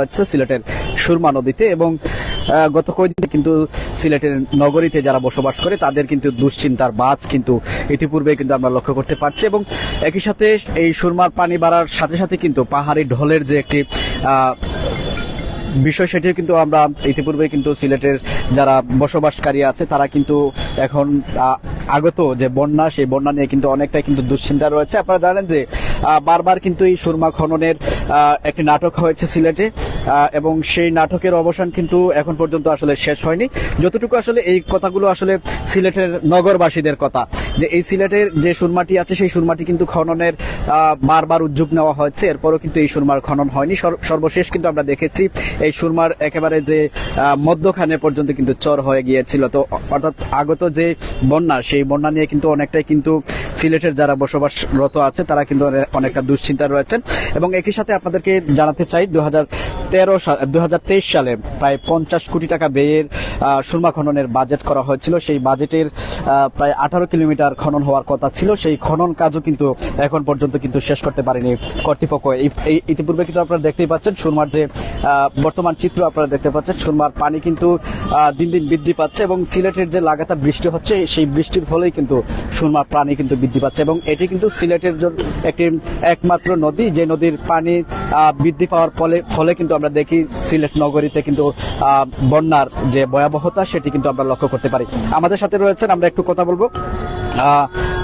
হচ্ছে সিলেটের সুরমা নদীতে এবং গত কয়েকদিন কিন্তু সিলেটের নগরীতে যারা বসবাস করে তাদের কিন্তু দুশ্চিন্তার বাজ কিন্তু ইতিপূর্বে কিন্তু আমরা লক্ষ্য করতে পারছি এবং একই সাথে এই সুরমার পানি বাড়ার সাথে সাথে কিন্তু পাহাড়ি ঢলের যে একটি বিষয় সেটিও কিন্তু আমরা ইতিপূর্বে কিন্তু সিলেটের যারা বসবাসকারী আছে তারা কিন্তু এখন আগত যে বন্যা, সেই বন্যা নিয়ে কিন্তু অনেকটাই কিন্তু দুশ্চিন্তা রয়েছে। আপনারা জানেন যে বারবার কিন্তু এই সুরমা খননের একটি নাটক হয়েছে সিলেটে এবং সেই নাটকের অবসান কিন্তু এখন পর্যন্ত আসলে শেষ হয়নি। যতটুকু আসলে এই কথাগুলো আসলে সিলেটের নগরবাসীদের কথা, যে এই সিলেটের যে সুরমাটি আছে, সেই সুরমাটি কিন্তু খননের বারবার উদ্যোগ নেওয়া হয়েছে। এরপরও কিন্তু এই সুরমার খনন হয়নি। সর- সর্বশেষ কিন্তু আমরা দেখেছি, এই সুরমার একেবারে যে মধ্যখানে পর্যন্ত কিন্তু চর হয়ে গিয়েছিল। তো অর্থাৎ আগত যে বন্যা, সেই বন্যা নিয়ে কিন্তু অনেকটাই কিন্তু সিলেটের যারা বসবাসরত আছে, তারা কিন্তু অনেকটা দুশ্চিন্তা রয়েছেন। এবং একই সাথে আপনাদেরকে জানাতে চাই দু হাজার তেরো তেইশ সালে প্রায় পঞ্চাশ কোটি টাকা ব্যয়ের সুরমা খননের বাজেট করা হয়েছিল। সেই বাজেটের প্রায় আঠারো কিলোমিটার খনন হওয়ার কথা ছিল। সেই খনন কাজও কিন্তু এখন পর্যন্ত কিন্তু শেষ করতে পারেনি কর্তৃপক্ষ। ইতিপূর্বে কিন্তু আপনারা দেখতেই পাচ্ছেন সুরমার যে বর্তমান চিত্র আপনারা দেখতে পাচ্ছেন। সুরমার পানি কিন্তু দিন দিন বৃদ্ধি পাচ্ছে এবং সিলেটের যে লাগাতার বৃষ্টি হচ্ছে, সেই বৃষ্টির ফলেই কিন্তু সুরমার পানি কিন্তু বৃদ্ধি পাচ্ছে এবং এটি কিন্তু সিলেটের জন্য একটি একমাত্র নদী। যে নদীর পানি বৃদ্ধি পাওয়ার ফলে ফলে কিন্তু আমরা দেখি সিলেট নগরীতে কিন্তু বন্যার যে ভয়াবহতা সেটি কিন্তু আমরা লক্ষ্য করতে পারি। আমাদের সাথে রয়েছেন, আমরা একটু কথা বলব।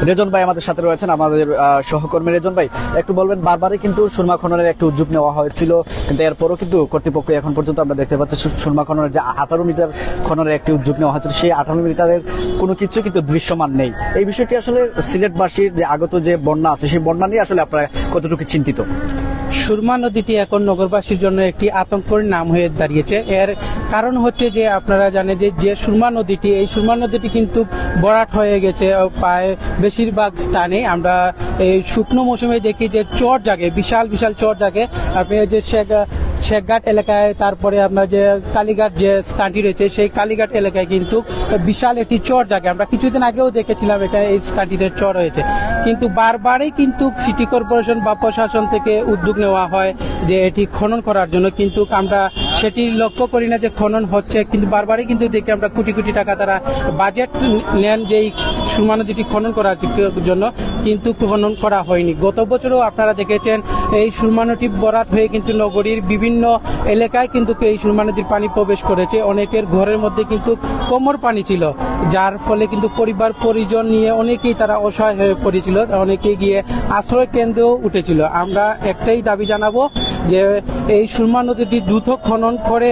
রেজন ভাই আমাদের সাথে রয়েছেন, আমাদের সহকর্মী রেজন ভাই। একটু বলবেন, বারবারই কিন্তু সুরমা খননের একটু উদ্যোগ নেওয়া হয়েছিল, কিন্তু এরপরও কিন্তু কর্তৃপক্ষ এখন পর্যন্ত আমরা দেখতে পাচ্ছি সুরমা খননের যে আঠারো মিটার খননের একটি উদ্যোগ নেওয়া হয়েছিল, সেই আঠারো মিটারের কোনো কিছু কিন্তু দৃশ্যমান নেই। এই বিষয়টি আসলে সিলেটবাসীর যে আগত যে বন্যা আছে, সেই বন্যা নিয়ে আসলে আপনারা কতটুকু চিন্তিত? সুরমা নদীটি এখন নগরবাসীর জন্য একটি আতঙ্কের নাম হয়ে দাঁড়িয়েছে। এর কারণ হচ্ছে যে, আপনারা জানেন যে যে সুরমা নদীটি, এই সুরমা নদীটি কিন্তু বরাট হয়ে গেছে প্রায় বেশিরভাগ স্থানে। আমরা এই শুকনো মৌসুমে দেখি যে চর জাগে, বিশাল বিশাল চর জাগে। আপনি যে শেখঘাট এলাকায়, তারপরে আপনার যে কালীঘাট যে স্থানটি রয়েছে, সেই কালীঘাট এলাকায় কিন্তু বিশাল একটি চর জাগে। আমরা কিছুদিন আগেও দেখেছিলাম এটা এই স্থানটিতে চর হয়েছে কিন্তু বারবারই কিন্তু সিটি কর্পোরেশন বা প্রশাসন থেকে উদ্যোগ নেওয়া হয় যে এটি খনন করার জন্য। কিন্তু আমরা সেটি লক্ষ্য করি না যে খনন হচ্ছে, কিন্তু বারবারই কিন্তু দেখি আমরা কোটি কোটি টাকা তারা বাজেট নেন যে এই সুরমা নদীটি খনন করার জন্য কিন্তু খনন করা হয়নি। গত বছরও আপনারা দেখেছেন, এই সুরমা নদী বরাত হয়ে কিন্তু নগরীর বিভিন্ন এলাকায় কিন্তু এই সুরমা নদীর পানি প্রবেশ করেছে। অনেকের ঘরের মধ্যে কিন্তু কোমর পানি ছিল, যার ফলে কিন্তু পরিবার, পরিজন নিয়ে অনেকেই তারা অসহায় হয়ে পড়েছিল অনেকে গিয়ে আশ্রয় কেন্দ্রেও উঠেছিল। আমরা একটাই দাবি জানাব যে এই সুরমা নদীটি দ্রুত খনন করে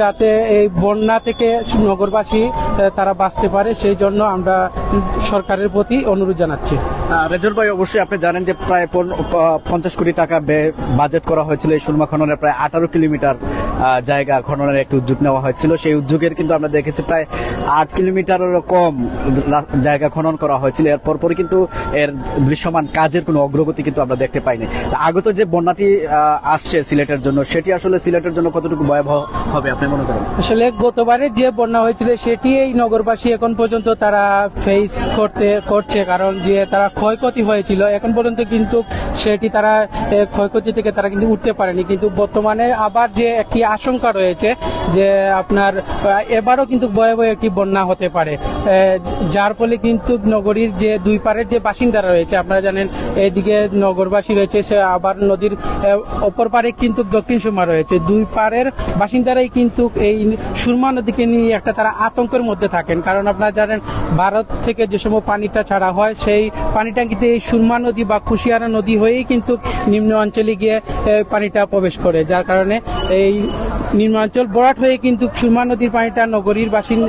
যাতে এই বন্যা থেকে নগরবাসী তারা বাঁচতে পারে। সেই জন্য আমরা সরকারের প্রতি অনুরোধ জানাচ্ছি। রেজল ভাই অবশ্যই আপনি জানেন যে প্রায় পঞ্চাশ কোটি টাকা ব্যয় বাজেট করা হয়েছিল এই সুরমা খননের প্রায় আঠারো কিলোমিটার জায়গা খননের একটি উদ্যোগ নেওয়া হয়েছিল। সেই উদ্যোগের কিন্তু আমরা দেখেছি প্রায় আট কিলোমিটারেরও কম জায়গা খনন করা হয়েছিল। এর পরপরই কিন্তু এর দৃশ্যমান কাজের কোনো অগ্রগতি কিন্তু আমরা দেখতে পাইনি। আগত যে বন্যাটি আসছে সিলেটের জন্য সেটি আসলে সিলেটের জন্য কতটুকু ভয়াবহ হবে আপনি মনে করেন? আসলে গতবারের যে বন্যা হয়েছিল সেটি এই নগরবাসী এখন পর্যন্ত তারা ফেস করতে, করছে কারণ যে তারা ক্ষয়ক্ষতি হয়েছিল, এখন পর্যন্ত কিন্তু সেটি তারা ক্ষয়ক্ষতি থেকে তারা কিন্তু উঠতে পারেনি। কিন্তু বর্তমানে আবার যে একটি আশঙ্কা রয়েছে যে আপনার এবারও কিন্তু ভয়াবহ একটি বন্যা হতে পারে। যার ফলে কিন্তু নগরীর যে দুই পারের যে বাসিন্দারা রয়েছে, আপনারা জানেন এদিকে নগরবাসী রয়েছে, সে আবার নদীর অপর পারে কিন্তু দক্ষিণ সুরমা রয়েছে। দুই পারের বাসিন্দারাই কিন্তু এই সুরমা নদীকে নিয়ে একটা তারা আতঙ্কের মধ্যে থাকেন। কারণ আপনারা জানেন, ভারত থেকে যে সময় পানিটা ছাড়া হয়, সেই পানিটা কিন্তু এই সুরমা নদী বা কুশিয়ারা নদী হয়েই কিন্তু নিম্ন অঞ্চলে গিয়ে পানিটা প্রবেশ করে। যার কারণে এই নিম্নাঞ্চল বরাট হয়ে কিন্তু সুরমা নদীর পানিটা নগরীর বাসিন্দা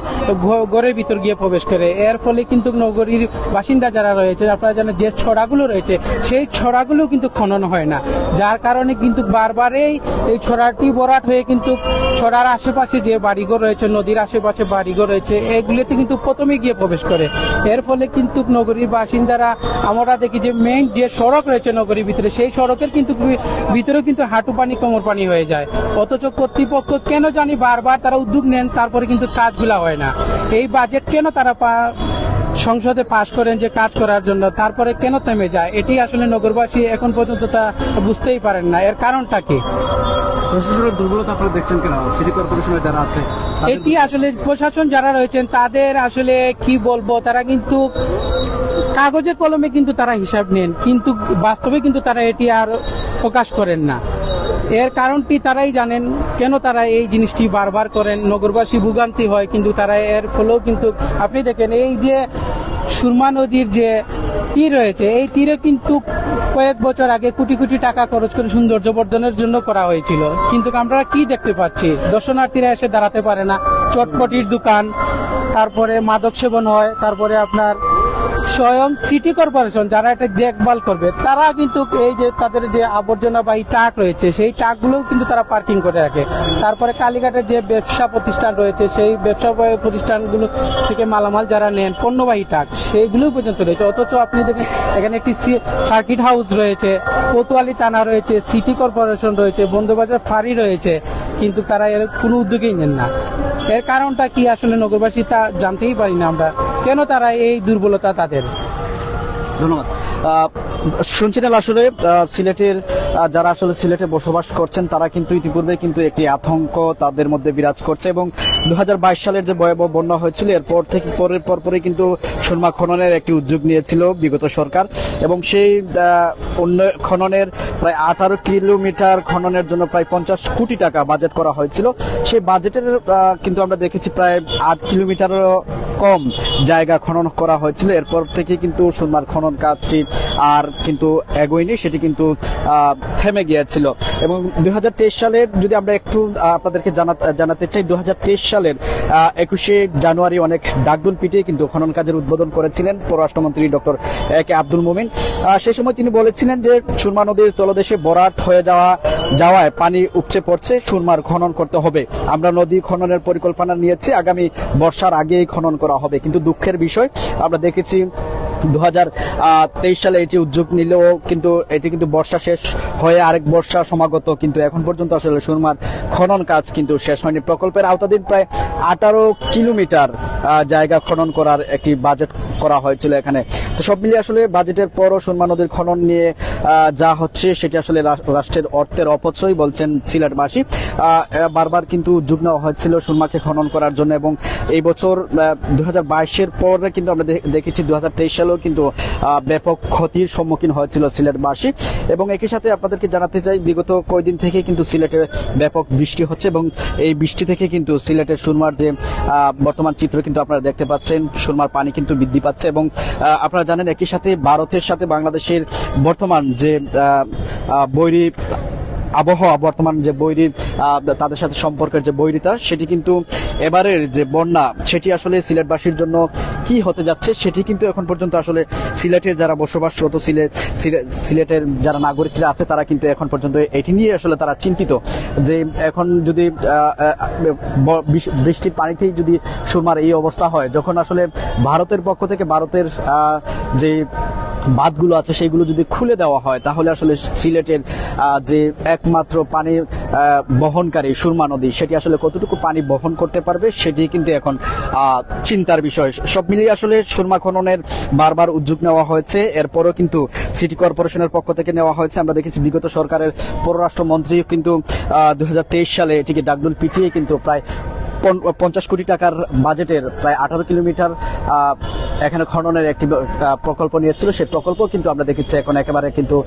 গড়ের ভিতর গিয়ে প্রবেশ করে। এর ফলে কিন্তু নগরীর বাসিন্দা যারা রয়েছে, আপনারা জানেন যে ছড়াগুলো রয়েছে, সেই ছড়াগুলো কিন্তু খনন হয় না। যার কারণে কিন্তু বারবারই এই ছড়াটি বরাট হয়ে কিন্তু ছড়ার আশেপাশে যে বাড়িঘর রয়েছে, নদীর আশেপাশে বাড়িঘর রয়েছে, এগুলিতে কিন্তু প্রথমে গিয়ে প্রবেশ করে। এর ফলে কিন্তু নগরীর বাসিন্দারা আমরা দেখি যে মেইন যে সড়ক রয়েছে নগরীর ভিতরে, সেই সড়কের কিন্তু ভিতরে ভিতরেও কিন্তু হাঁটু পানি, কোমর পানি হয়ে যায়। অথচ কর্তৃপক্ষ কেন জানি বারবার তারা উদ্যোগ নেন, তারপরে কিন্তু কাজগুলা হয় না। এই বাজেট কেন তারা সংসদে পাশ করেন যে কাজ করার জন্য তারপরে কেন থেমে যায়? এটি আসলে নগরবাসী এখন পর্যন্ত তা বুঝতেই পারেন না। এর কারণটা কি? প্রশাসনের দুর্বলতা আপনারা দেখছেন কেন? সিটি কর্পোরেশনের যারা আছে এটি আসলে প্রশাসন যারা রয়েছেন তাদের আসলে কি বলব তারা কিন্তু কাগজে কলমে কিন্তু তারা হিসাব নেন কিন্তু বাস্তবে কিন্তু তারা এটি আর প্রকাশ করেন না। এর কারণটি তারাই জানেন, কেন তারা এই জিনিসটি বারবার করেন। নগরবাসী ভোগান্তি হয়, কিন্তু তারা এর ফলেও কিন্তু, আপনি দেখেন, এই যে সুরমা নদীর যে তীর রয়েছে, এই তীরে কিন্তু কয়েক বছর আগে কোটি কোটি টাকা খরচ করে সৌন্দর্য বর্ধনের জন্য করা হয়েছিল। কিন্তু আমরা কি দেখতে পাচ্ছি? দর্শনার্থীরা এসে দাঁড়াতে পারে না। চটপটির দোকান, তারপরে মাদক সেবন হয়, তারপরে আপনার স্বয়ং সিটি কর্পোরেশন যারা এটা দেখভাল করবে, তারা কিন্তু এই যে তাদের যে আবর্জনা বা টাক রয়েছে, সেই টাকগুলোও কিন্তু তারা পার্কিং করে রাখে। তারপরে কালীঘাটের যে ব্যবসা প্রতিষ্ঠান রয়েছে, সেই ব্যবসা প্রতিষ্ঠানগুলো থেকে মালামাল যারা নেন, পণ্যবাহী টাক সেইগুলো পর্যন্ত রয়েছে। অথচ আপনি দেখেন এখানে একটি সার্কিট হাউস রয়েছে, কোতোয়ালি থানা রয়েছে সিটি কর্পোরেশন রয়েছে বন্ধুবাজার ফাঁড়ি রয়েছে, কিন্তু তারা এর কোনো উদ্যোগেই নেন না। এর কারণটা কি আসলে নগরবাসী তা জানতেই পারি না আমরা। কেন তারা এই দুর্বলতা তাদের? ধন্যবাদ। শুনছিলেন আসলে সিলেটের যারা আসলে সিলেটে বসবাস করছেন, তারা কিন্তু ইতিপূর্বে কিন্তু একটি আতঙ্ক তাদের মধ্যে বিরাজ করছে এবং দু হাজার বাইশ সালের যে ভয়াবহ বন্যা হয়েছিল এরপর থেকে, পরের পর পরে কিন্তু সুরমা খননের একটি উদ্যোগ নিয়েছিল বিগত সরকার এবং সেই খননের প্রায় আঠারো কিলোমিটার খননের জন্য প্রায় পঞ্চাশ কোটি টাকা বাজেট করা হয়েছিল। সেই বাজেটের কিন্তু আমরা দেখেছি প্রায় আট কিলোমিটারও কম জায়গা খনন করা হয়েছিল। এরপর থেকে কিন্তু সুরমার খনন কাজটি আর কিন্তু এগোয়নি, সেটি কিন্তু থেমে গিয়েছিল। এবং দুই সালের যদি আমরা একটু আপনাদেরকে জানা- জানাতে চাই দু সালের একুশে জানুয়ারি অনেক ডাকডুল পিটিয়ে কিন্তু খনন কাজের উদ্বোধন করেছিলেন পররাষ্ট্রমন্ত্রী ডক্টর এ কে আব্দুল মোমিন। সে সময় তিনি বলেছিলেন যে, সুরমা নদীর তলদেশে বরাট হয়ে যাওয়া, যাওয়ায় পানি উপচে পড়ছে, সুরমার খনন করতে হবে। আমরা নদী খননের পরিকল্পনা নিয়েছি, আগামী বর্ষার আগেই খনন করা হবে। কিন্তু দুঃখের বিষয়, আমরা দেখেছি দু সালে এটি উদ্যোগ নিলেও কিন্তু এটি কিন্তু বর্ষা শেষ হয়ে আরেক বর্ষা সমাগত, কিন্তু এখন পর্যন্ত আসলে সুরমার খনন কাজ কিন্তু শেষ হয়নি। প্রকল্পের আওতাধীন প্রায় আঠারো কিলোমিটার জায়গা খনন করার একটি বাজেট করা হয়েছিল এখানে। তো সব মিলিয়ে আসলে বাজেটের পরও সুরমা নদীর খনন নিয়ে যা হচ্ছে সেটি আসলে রাষ্ট্রের অর্থের অপচয় বলছেন সিলেটবাসী। বারবার কিন্তু নেওয়া হয়েছিল সুরমাকে খনন করার জন্য এবং এই বছর দু হাজার পরে কিন্তু আমরা দেখেছি দু হাজার তেইশ কিন্তু ব্যাপক ক্ষতির সম্মুখীন হয়েছিল সিলেটবাসী। এবং একই সাথে আপনাদেরকে জানাতে চাই, বিগত কয়েকদিন থেকে কিন্তু সিলেটে ব্যাপক বৃষ্টি হচ্ছে এবং এই বৃষ্টি থেকে কিন্তু সিলেটের সুরমার যে বর্তমান চিত্র কিন্তু আপনারা দেখতে পাচ্ছেন, সুরমার পানি কিন্তু বৃদ্ধি পাচ্ছে এবং আপনারা জানেন একই সাথে ভারতের সাথে বাংলাদেশের বর্তমান যে বৈরী আবহাওয়া, বর্তমান যে বৈরী তাদের সাথে সম্পর্কের যে বৈরিতা, সেটি কিন্তু এবারের যে বন্যা, সেটি আসলে সিলেটবাসীর জন্য কি হতে যাচ্ছে সেটি কিন্তু এখন পর্যন্ত আসলে সিলেটের যারা বসবাসরত সিলেট, সিলে- সিলেটের যারা নাগরিকরা আছে, তারা কিন্তু এখন পর্যন্ত এটি নিয়ে আসলে তারা চিন্তিত। যে এখন যদি বৃষ্টির পানিতেই যদি সুরমার এই অবস্থা হয়, যখন আসলে ভারতের পক্ষ থেকে ভারতের যে বাঁধগুলো আছে, সেগুলো যদি খুলে দেওয়া হয়, তাহলে আসলে সিলেটের যে একমাত্র পানি বহনকারী সুরমা নদী, সেটি আসলে কতটুকু পানি বহন করতে পারবে, সেটি কিন্তু এখন চিন্তার বিষয়। সব মিলিয়ে আসলে সুরমা খননের বারবার উদ্যোগ নেওয়া হয়েছে। এরপরও কিন্তু সিটি কর্পোরেশনের পক্ষ থেকে নেওয়া হয়েছে। আমরা দেখেছি বিগত সরকারের পররাষ্ট্রমন্ত্রী কিন্তু দু হাজার তেইশ সালে এটিকে ডাকডুল পিটিয়ে কিন্তু প্রায় পঞ্চাশ কোটি টাকার বাজেটের প্রায় আঠারো কিলোমিটার এখানে খননের একটি প্রকল্প নিয়েছিল। সেই প্রকল্প কিন্তু আমরা দেখেছি এখন একেবারে কিন্তু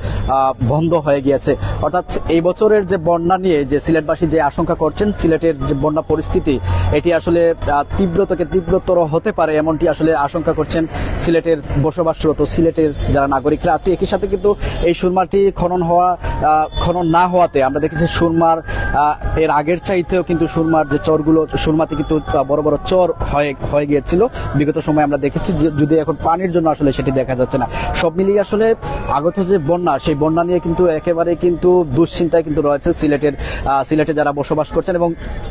বন্ধ হয়ে গিয়েছে। অর্থাৎ এই বছরের যে বন্যা নিয়ে যে সিলেটবাসী যে আশঙ্কা করছেন, সিলেটের যে বন্যা পরিস্থিতি, এটি আসলে তীব্র থেকে তীব্রতর হতে পারে এমনটি আসলে আশঙ্কা করছেন সিলেটের বসবাসরত সিলেটের যারা নাগরিকরা আছে। একই সাথে কিন্তু এই সুরমাটি খনন হওয়া খনন না হওয়াতে আমরা দেখেছি সুরমার এর আগের চাইতেও কিন্তু সুরমার যে চরগুলো, সুরমাতে কিন্তু বড় বড় চর হয়ে হয়ে গিয়েছিল। বিগত সময় আমরা দেখেছি যদি এখন পানির জন্য আসলে সেটি দেখা যাচ্ছে না। সব মিলিয়ে আসলে আগত যে বন্যা, সেই বন্যা নিয়ে কিন্তু একেবারে কিন্তু দুশ্চিন্তায় কিন্তু রয়েছে সিলেটের সিলেটে যারা বসবাস করছেন এবং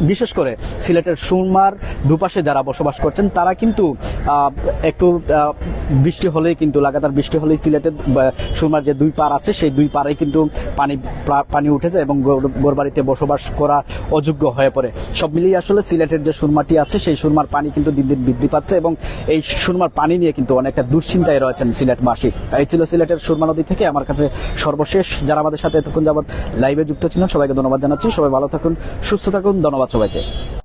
বিশেষ করে সিলেটের সুরমার দুপাশে যারা বসবাস করছেন, তারা কিন্তু একটু বৃষ্টি হলেই কিন্তু, লাগাতার বৃষ্টি হলেই সিলেটের সুরমার যে দুই পার আছে, সেই দুই পারে কিন্তু পানি পানি উঠে যায় এবং গোর- গোরবাড়িতে বসবাস করা অযোগ্য হয়ে পড়ে। সব মিলিয়ে আসলে সিলেটের যে সুরমাটি আছে, সেই সুরমার পানি কিন্তু দিন দিন বৃদ্ধি পাচ্ছে এবং এই সুরমার পানি নিয়ে কিন্তু অনেকটা দুশ্চিন্তায় রয়েছেন সিলেট সিলেটবাসী। এই ছিল সিলেটের সুরমা নদী থেকে। আমার কাছে সর্বশেষ, যারা আমাদের সাথে এতক্ষণ যাবৎ লাইভে যুক্ত ছিলেন, সবাইকে ধন্যবাদ জানাচ্ছি। সবাই ভালো থাকুন, সুস্থ থাকুন, ধন্যবাদ সবাইকে।